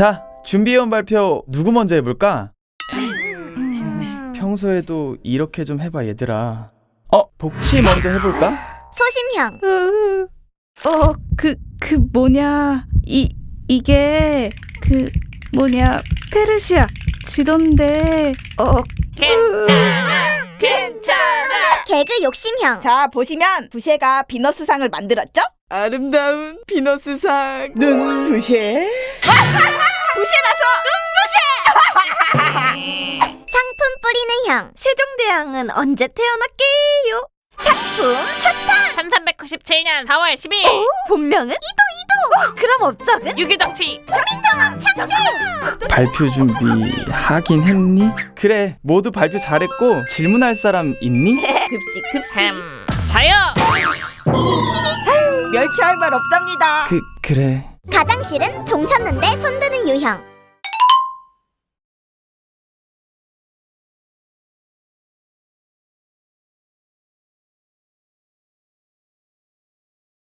자, 준비해온 발표 누구 먼저 해볼까? 평소에도 이렇게 좀 해봐 얘들아. 어, 복치 먼저 해볼까? 소심형 어, 그, 그 뭐냐. 이, 이게, 그, 뭐냐. 페르시아. 지던데, 어, 괜찮아 괜찮아 개그 욕심형 자, 보시면 부쉐가 비너스상을 만들었죠? 아름다운 비너스상. 눈 부쉐. 형 세종대왕은 언제 태어났게요? 상품 사탕. 1397년 4월 10일 본명은 이도 이도. 그럼 업적은 유교정치 발표 준비 하긴 했니? 그래, 모두 발표 잘했고 질문할 사람 있니? 급식 급식. 햄 자요 멸치 할 말 없답니다. 그 그래. 가장 싫은 종 쳤는데 손드는 유형